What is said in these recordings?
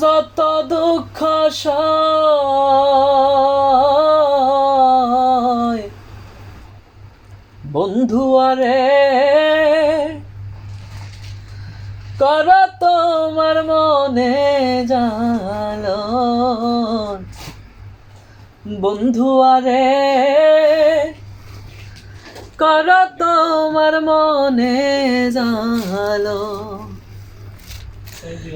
যত দুঃখ বন্ধু আরে কর তোমার মনে জাল বন্ধু আরে কর তোমার মনে জালো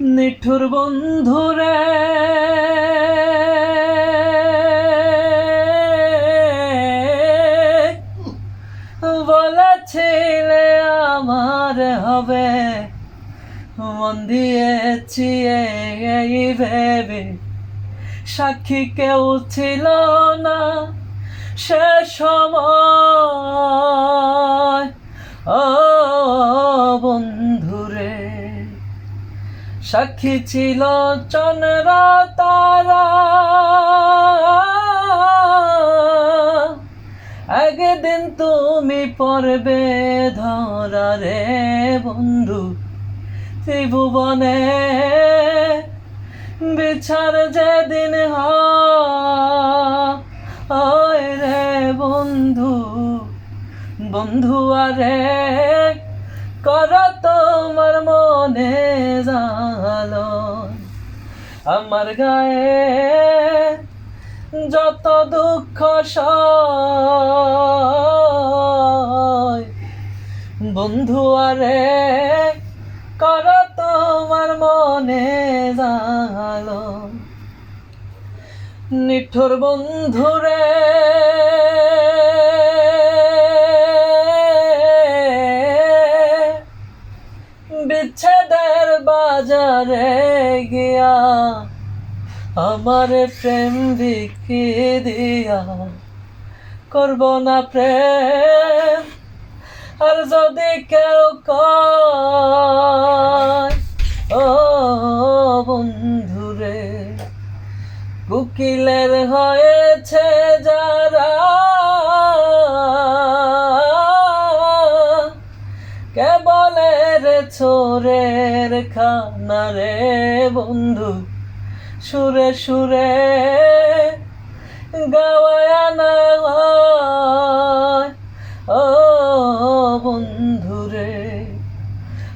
নিঠুর বন্ধুরে বলেছিলে আমার হবে, মন দিয়েছি এই ভেবে। সাক্ষী কেউ ছিল না, সে সময় সাক্ষী ছিল চন্দ্র তারা। একদিন তুমি পড়বে ধরা রে বন্ধু, ত্রিভুবনে। বিচার যেদিন হয় রে বন্ধু বন্ধু আরে, কর তোমার আমার গায়ে যত দুঃখ বন্ধু আরে কর তোমার মনে জালো নিঠুর বন্ধুরে বিচ্ছেদের বাজারে গিয়া, আমার প্রেম বিকি দিয়া করব না প্রেম। আর যদি কেউ ও বন্ধুরে কুকিলের হয়েছে যারা ছোরের খানা রে বন্ধু, সুরে সুরে গাওয়া না ও বন্ধুরে,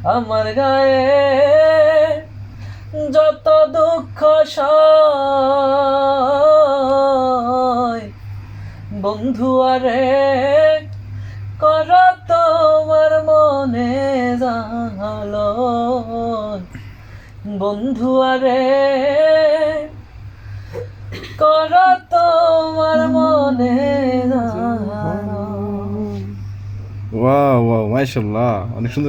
আমার গায়ে যত দুঃখ বন্ধু আরে, কর তোমার মনে জানাল বন্ধু আরে কর তোমার মনে ওয়া ওয়াও মাশাল্লাহ অনেক সুন্দর